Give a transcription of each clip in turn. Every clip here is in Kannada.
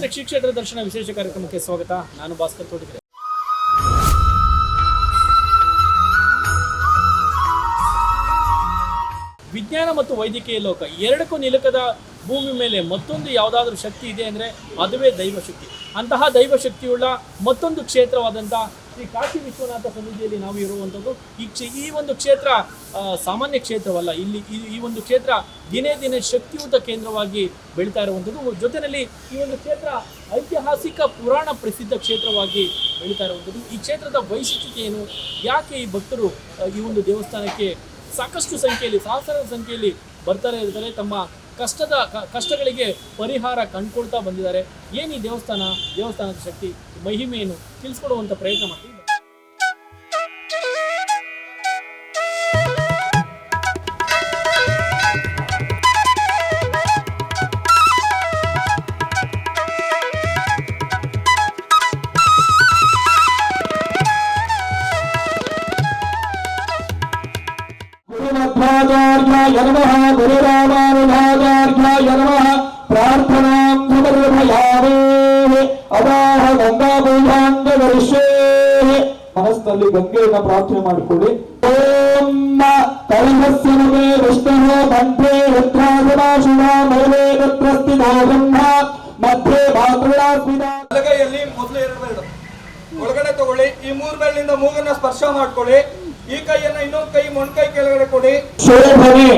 ಶ್ರೀ ಕ್ಷೇತ್ರ ದರ್ಶನ ವಿಶೇಷ ಕಾರ್ಯಕ್ರಮಕ್ಕೆ ಸ್ವಾಗತ. ನಾನು ಭಾಸ್ಕರ್ ತೋಟಿಗೆರೆ. ವಿಜ್ಞಾನ ಮತ್ತು ವೈದ್ಯಕೀಯ ಲೋಕ ಎರಡಕ್ಕೂ ನಿಲುಕದ ಭೂಮಿ ಮೇಲೆ ಮತ್ತೊಂದು ಯಾವುದಾದ್ರೂ ಶಕ್ತಿ ಇದೆ ಅಂದರೆ ಅದುವೇ ದೈವಶಕ್ತಿ. ಅಂತಹ ದೈವಶಕ್ತಿಯುಳ್ಳ ಮತ್ತೊಂದು ಕ್ಷೇತ್ರವಾದಂಥ ಶ್ರೀ ಕಾಶಿ ವಿಶ್ವನಾಥ ಸನ್ನಿಧಿಯಲ್ಲಿ ನಾವು ಇರುವಂಥದ್ದು. ಈ ಕ್ಷೇ, ಈ ಒಂದು ಕ್ಷೇತ್ರ ಸಾಮಾನ್ಯ ಕ್ಷೇತ್ರವಲ್ಲ. ಇಲ್ಲಿ ಈ- ಒಂದು ಕ್ಷೇತ್ರ ದಿನೇ ದಿನೇ ಶಕ್ತಿಯುತ ಕೇಂದ್ರವಾಗಿ ಬೆಳೀತಾ ಇರುವಂಥದ್ದು. ಜೊತೆಯಲ್ಲಿ ಈ ಒಂದು ಕ್ಷೇತ್ರ ಐತಿಹಾಸಿಕ ಪುರಾಣ ಪ್ರಸಿದ್ಧ ಕ್ಷೇತ್ರವಾಗಿ ಬೆಳೀತಾ ಇರುವಂಥದ್ದು. ಈ ಕ್ಷೇತ್ರದ ವೈಶಿಷ್ಟ್ಯತೆ ಏನು? ಯಾಕೆ ಈ ಭಕ್ತರು ಈ ಒಂದು ದೇವಸ್ಥಾನಕ್ಕೆ ಸಾಕಷ್ಟು ಸಂಖ್ಯೆಯಲ್ಲಿ ಸಹಸ್ರ ಸಂಖ್ಯೆಯಲ್ಲಿ ಬರ್ತಾರೆ, ಇರ್ತಾರೆ? ತಮ್ಮ ಕಷ್ಟದ ಕಷ್ಟಗಳಿಗೆ ಪರಿಹಾರ ಕಂಡುಕೊಳ್ತಾ ಬಂದಿದ್ದಾರೆ. ಏನು ಈ ದೇವಸ್ಥಾನ? ದೇವಸ್ಥಾನದ ಶಕ್ತಿ ಮಹಿಮೆಯನ್ನು ತಿಳಿಸ್ಕೊಡುವಂಥ ಪ್ರಯತ್ನ ಮಾಡ್ತೀವಿ. ಸಮರ್ಪಯಾಮೇ ಅದಾಹ ಗಂಗಾ ಪೂಜಾಂಗ ವರ್ಷೇ ಮನಸ್ಸಿನಲ್ಲಿ ಗಂಗೆಯನ್ನ ಪ್ರಾರ್ಥನೆ ಮಾಡಿಕೊಳ್ಳಿ. ಓಂ ಕೈಲಸ್ಯ ನಮೇ ವಿಷ್ಣು ಕಂಠೆ ರುದ್ರಾಸನ ಶಿವ ಮೈಲೇ ತತ್ರ ಸ್ಥಿತೋ ಬ್ರಹ್ಮ ಮಧ್ಯೆ ಮಾತೃಳಾಸ್ಮಿತ ಬಲಗೈಯಲ್ಲಿ ಮೊದಲು ಎರಡು ಬೆರಳು ಒಳಗಡೆ ತಗೊಳ್ಳಿ ಈ ಮೂರು ಬೆರಳಿಂದ ಮೂಗನ್ನ ಸ್ಪರ್ಶ ಮಾಡ್ಕೊಳ್ಳಿ. ಈ ಕೈಯನ್ನ ಇನ್ನೊಂದು ಕೈ ಮೊಣಕೈ ಕೆಳಗಡೆ ಕೊಡಿ. ಶೋಭನೆ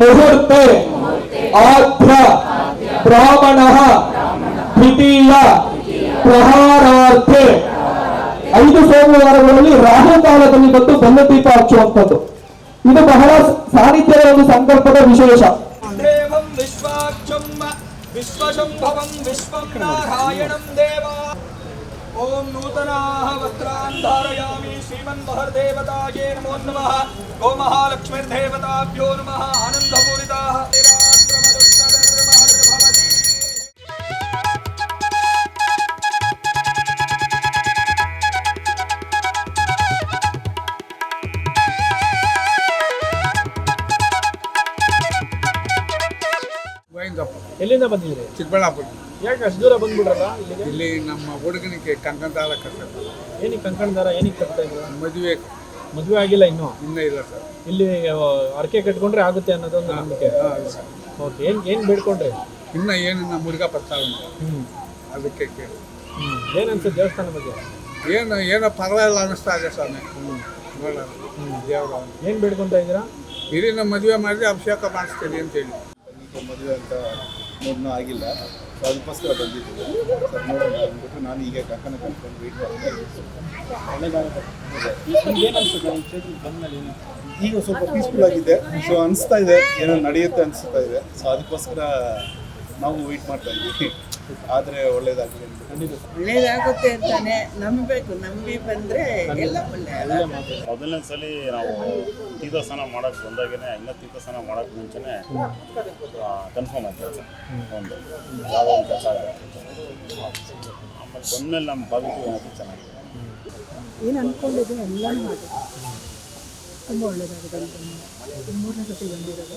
ಮುಹೂರ್ತೆ ಆಧ್ಯ. ಬ್ರಾಹ್ಮಣ ದ್ವಿತೀಯ ಪ್ರಹಾರಾರ್ಥೆ. ಐದು ಸೋಮವಾರಗಳಲ್ಲಿ ರಾಹುಕಾಲದಲ್ಲಿ ಬಂದು ಬಲ್ಲದೀಪ ಹಚ್ಚುವಂಥದ್ದು. ಇದು ಬಹಳ ಸಾಹಿತ್ಯದ ಒಂದು ಸಂಕಲ್ಪದ ವಿಶೇಷ. ದೇವಂ ವಿಶ್ವಾಕ್ಷಂ ವಿಶ್ವಶಂಭವಂ ವಿಶ್ವಂ ನಾರಾಯಣಂ ದೇವ. ಓಂ ನೂತನ ವಸ್ತ್ರಾನ್ ಧಾರಯಾಮಿ ಶ್ರೀಮನ್ ಮಹರ್ದೇವತಾಯೇ ನಮೋ ನಮಃ. ಎಲ್ಲಿಂದ ಬಂದಿದ್ರಿ ಚಿಕ್ಕಬಳ್ಳಾಪುರ. ಯಾಕೆ ಅಷ್ಟು ದೂರ ಬಂದ್ಬಿಡ್ರಲ್ಲ ಇಲ್ಲಿಗೆ? ಇಲ್ಲಿ ನಮ್ಮ ಹುಡುಗನಿಗೆ ಕಂಕಣದಾರ ಕಟ್ಟ ಏನಕ್ಕೆ ಕಂಕಣದಾರ ಏನಕ್ಕೆ ಕಟ್ತಾ ಇದ್ರು ಮದುವೆ. ಮದುವೆ ಆಗಿಲ್ಲ ಇನ್ನೂ? ಇನ್ನೂ ಇಲ್ಲ ಸರ್. ಇಲ್ಲಿ ಅರಕೆ ಕಟ್ಕೊಂಡ್ರೆ ಆಗುತ್ತೆ ಅನ್ನೋದೊಂದು ನಂಬಿಕೆ. ಓಕೆ ಏನು ಏನು ಬೇಡ್ಕೊಂಡ್ರಿ? ಇನ್ನು ಏನು ನಮ್ಮ ಹುಡುಗ ಬರ್ತಾ ಉಂಟು ಹ್ಞೂ ಅದಕ್ಕೆ ಕೇಳಿ. ಹ್ಞೂ ಏನು ಅನ್ಸುತ್ತೆ ದೇವಸ್ಥಾನ ಬಗ್ಗೆ? ಏನು ಏನೋ ಪರವಾಗಿಲ್ಲ ಅನ್ನಿಸ್ತಾ ಇದೆ ಸ್ವಾಮಿ. ನೋಡೋಣ ದೇವರು ಏನು ಬೇಡ್ಕೊಂತ ಇದ್ದೀರಾ? ಇಲ್ಲಿ ನಮ್ಮ ಮದುವೆ ಮಾಡಿದ್ರೆ ಅಭಿಷೇಕ ಮಾಡಿಸ್ತೀನಿ ಅಂತ ಹೇಳಿ. ಮದುವೆ ಅಂತ ಇನ್ನೂ ಆಗಿಲ್ಲ. ಸೊ ಅದಕ್ಕೋಸ್ಕರ ಬಂದಿದ್ದೀನಿ ಸರ್ ನೋಡೋಣ ಅಂದ್ಬಿಟ್ಟು ನಾನು ಈಗ ಕಕ್ಕನ ಕರ್ಕೊಂಡು ವೆಯ್ಟ್ ಮಾಡ್ತೀನಿ ಈಗ ಸ್ವಲ್ಪ ಪೀಸ್ಫುಲ್ ಆಗಿದೆ. ಸೊ ಅನಿಸ್ತಾ ಇದೆ. ಏನೋ ನಡೆಯುತ್ತೆ ಅನಿಸ್ತಾ ಇದೆ. ಸೊ ಅದಕ್ಕೋಸ್ಕರ ನಾವು ವೆಯ್ಟ್ ಮಾಡ್ತಾ ಇದ್ದೀವಿ. ಆದರೆ ಒಳ್ಳೇದಾಗಲಿ ಒಳ್ಳೇದಾಗುತ್ತೆ ಅಂತಾನೆ ನಂಬಬೇಕು. ನಂಬಿ ಬಂದ್ರೆ ಎಲ್ಲ ಒಳ್ಳೆ ಮೊದಲನೇ ಸಲ ನಾವು ತೀರ್ಥಸ್ನಾನ ಮಾಡಕ್ ಬಂದಾಗೇನೆ ಇನ್ನ ತೀರ್ಥಸ್ನಾನ ಮಾಡಕ್ ಮುಂಚೆನೆ ಕನ್ಫರ್ಮ್ ಆಯ್ತು ಕೆಲಸ ಒಂದು. ಯಾವ ಒಂದು ಕೆಲಸ ಆಮೇಲೆ ಬಂದ್ಮೇಲೆ ನಮ್ಮ ಬಾಗಿಲು ಏನಾದ್ರು ಚೆನ್ನಾಗಿದೆ. ಏನು ಅನ್ಕೊಂಡಿದ್ದು ಎಲ್ಲ ಮಾಡಿ ತುಂಬ ಒಳ್ಳೇದಾಗಿದೆ ಮೂರನೇ ಸತಿ ಬಂದಿರೋದು.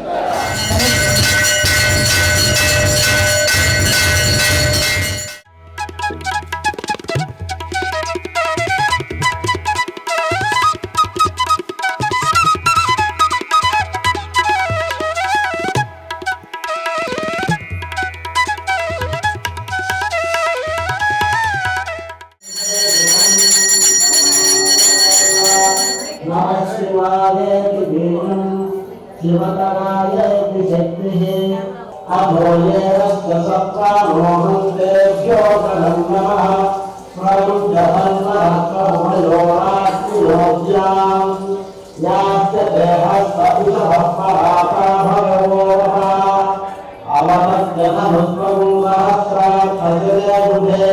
शिवतरायेति शक्तिः अभोयेरस्य सत्त्वामोहं तेभ्यो गणं नमः स्वयं जगन्नाथमयोरात्रियोग्याम् यास्य देहस्थ इषः परापा भगवोः अवनस्य नमुत्वं सहस्रार्थजले बुधे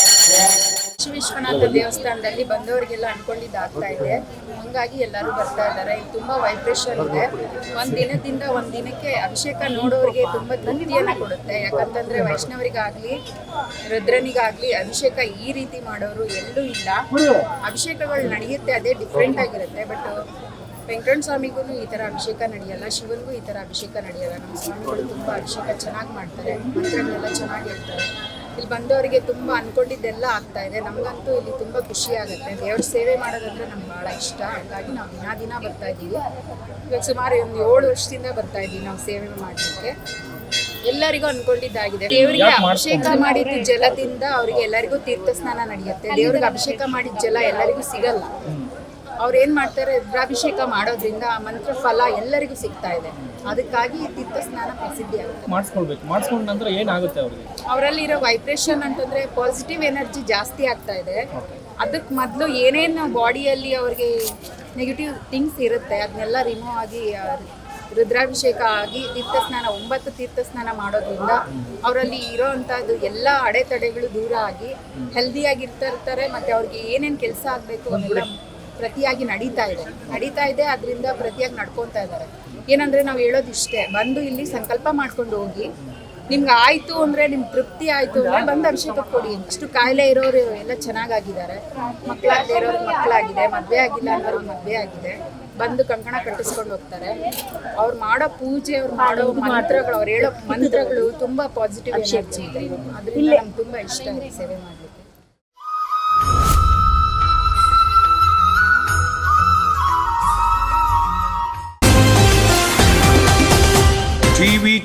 ವಿಶ್ವನಾಥ ದೇವಸ್ಥಾನದಲ್ಲಿ ಬಂದವರಿಗೆಲ್ಲ ಅನ್ಕೊಂಡಿದ್ದಾಗ್ತಾ ಇದೆ. ಹಂಗಾಗಿ ಎಲ್ಲರೂ ಬರ್ತಾ ಇದ್ದಾರೆ. ಇದು ತುಂಬಾ ವೈಬ್ರೇಷನ್ ಇದೆ. ಒಂದ್ ದಿನದಿಂದ ಒಂದ್ ದಿನಕ್ಕೆ ಅಭಿಷೇಕ ನೋಡೋರಿಗೆ ತುಂಬಾ ತೃಪ್ತಿಯನ್ನ ಕೊಡುತ್ತೆ. ಯಾಕಂತಂದ್ರೆ ವೈಷ್ಣವರಿಗಾಗ್ಲಿ, ರುದ್ರನಿಗಾಗ್ಲಿ ಅಭಿಷೇಕ ಈ ರೀತಿ ಮಾಡೋರು ಎಲ್ಲೂ ಇಲ್ಲ. ಅಭಿಷೇಕಗಳು ನಡೆಯುತ್ತೆ, ಅದೇ ಡಿಫ್ರೆಂಟ್ ಆಗಿರುತ್ತೆ. ಬಟ್ ವೆಂಕಟ ಸ್ವಾಮಿಗೂ ಈ ತರ ಅಭಿಷೇಕ ನಡೆಯಲ್ಲ, ಶಿವನಿಗೂ ಈ ತರ ಅಭಿಷೇಕ ನಡೆಯಲ್ಲ. ನಮ್ಮ ಸ್ವಾಮಿಗಳು ತುಂಬಾ ಅಭಿಷೇಕ ಚೆನ್ನಾಗಿ ಮಾಡ್ತಾರೆ. ಮಂತ್ರಗಳೆಲ್ಲ ಚೆನ್ನಾಗಿ ಹೇಳ್ತಾರೆ. ಇಲ್ಲಿ ಬಂದವರಿಗೆ ತುಂಬ ಅನ್ಕೊಂಡಿದ್ದೆಲ್ಲ ಆಗ್ತಾ ಇದೆ. ನಮಗಂತೂ ಇಲ್ಲಿ ತುಂಬ ಖುಷಿ ಆಗುತ್ತೆ. ದೇವ್ರ ಸೇವೆ ಮಾಡೋದಂದ್ರೆ ನಮ್ಗೆ ಭಾಳ ಇಷ್ಟ. ಹಾಗಾಗಿ ನಾವು ದಿನ ದಿನ ಬರ್ತಾ ಇದ್ದೀವಿ. ಇವಾಗ ಸುಮಾರು ಒಂದು ಏಳು ವರ್ಷದಿಂದ ಬರ್ತಾ ಇದ್ದೀವಿ ನಾವು ಸೇವೆ ಮಾಡಲಿಕ್ಕೆ. ಎಲ್ಲರಿಗೂ ಅನ್ಕೊಂಡಿದ್ದಾಗಿದೆ. ದೇವರಿಗೆ ಅಭಿಷೇಕ ಮಾಡಿದ ಜಲದಿಂದ ಅವರಿಗೆ ಎಲ್ಲರಿಗೂ ತೀರ್ಥ ಸ್ನಾನ ನಡೆಯುತ್ತೆ. ದೇವ್ರಿಗೆ ಅಭಿಷೇಕ ಮಾಡಿದ ಜಲ ಎಲ್ಲರಿಗೂ ಸಿಗಲ್ಲ. ಅವ್ರು ಏನ್ ಮಾಡ್ತಾರೆ? ರುದ್ರಾಭಿಷೇಕ ಮಾಡೋದ್ರಿಂದ ಆ ಮಂತ್ರ ಫಲ ಎಲ್ಲರಿಗೂ ಸಿಗ್ತಾ ಇದೆ. ಅದಕ್ಕಾಗಿ ತೀರ್ಥ ಸ್ನಾನ ಪ್ರಸಿದ್ಧಿ ಆಗುತ್ತೆ. ಮಾಡಿಸ್ಕೊಳ್ಬೇಕು. ಮಾಡಿಸ್ಕೊಂಡ ನಂತರ ಏನಾಗುತ್ತೆ ಅವ್ರಿಗೆ? ಅವರಲ್ಲಿರೋ ವೈಬ್ರೇಷನ್ ಅಂತಂದ್ರೆ ಪಾಸಿಟಿವ್ ಎನರ್ಜಿ ಜಾಸ್ತಿ ಆಗ್ತಾ ಇದೆ. ಅದಕ್ಕೆ ಮೊದಲು ಏನೇನು ಬಾಡಿಯಲ್ಲಿ ಅವ್ರಿಗೆ ನೆಗೆಟಿವ್ ಥಿಂಗ್ಸ್ ಇರುತ್ತೆ ಅದನ್ನೆಲ್ಲ ರಿಮೂವ್ ಆಗಿ ರುದ್ರಾಭಿಷೇಕ ಆಗಿ ತೀರ್ಥ ಸ್ನಾನ ಒಂಬತ್ತು ತೀರ್ಥ ಸ್ನಾನ ಮಾಡೋದ್ರಿಂದ ಅವರಲ್ಲಿ ಇರೋ ಅಂಥದ್ದು ಎಲ್ಲ ಅಡೆತಡೆಗಳು ದೂರ ಆಗಿ ಹೆಲ್ದಿಯಾಗಿರ್ತಾ ಇರ್ತಾರೆ ಮತ್ತೆ ಅವ್ರಿಗೆ ಏನೇನು ಕೆಲಸ ಆಗಬೇಕು ಅವನ್ನೆಲ್ಲ ಪ್ರತಿಯಾಗಿ ನಡೀತಾ ಇದೆ. ನಡೀತಾ ಇದೆ ಅದರಿಂದ ಪ್ರತಿಯಾಗಿ ನಡ್ಕೊತಾ ಇದ್ದಾರೆ. ಏನಂದ್ರೆ ನಾವು ಹೇಳೋದು ಇಷ್ಟೇ ಬಂದು ಇಲ್ಲಿ ಸಂಕಲ್ಪ ಮಾಡ್ಕೊಂಡು ಹೋಗಿ ನಿಮ್ಗೆ ಆಯ್ತು ಅಂದ್ರೆ ನಿಮ್ ತೃಪ್ತಿ ಆಯ್ತು ಅಂದ್ರೆ ಬಂದು ಅಭಿಷೇಕ ಕೊಡಿ. ಅಷ್ಟು ಕಾಯಿಲೆ ಇರೋರು ಎಲ್ಲ ಚೆನ್ನಾಗಾಗಿದ್ದಾರೆ. ಮಕ್ಕಳಾಗದೆ ಇರೋರು ಮಕ್ಕಳಾಗಿದೆ ಮದ್ವೆ ಆಗಿಲ್ಲ ಅನ್ನೋರು ಮದ್ವೆ ಆಗಿದೆ. ಬಂದು ಕಂಕಣ ಕಟ್ಟಿಸ್ಕೊಂಡು ಹೋಗ್ತಾರೆ. ಅವ್ರು ಮಾಡೋ ಪೂಜೆ ಅವ್ರು ಮಾಡೋ ಮಂತ್ರಗಳು ಅವ್ರು ಹೇಳೋ ಮಂತ್ರಗಳು ತುಂಬಾ ಪಾಸಿಟಿವ್ ಎನರ್ಜಿ ಇದೆ. ಅದರಿಂದ ನಮ್ಗೆ ತುಂಬಾ ಇಷ್ಟ. ಸೇವೆ ಮಾಡ್ಲಿಕ್ಕೆ.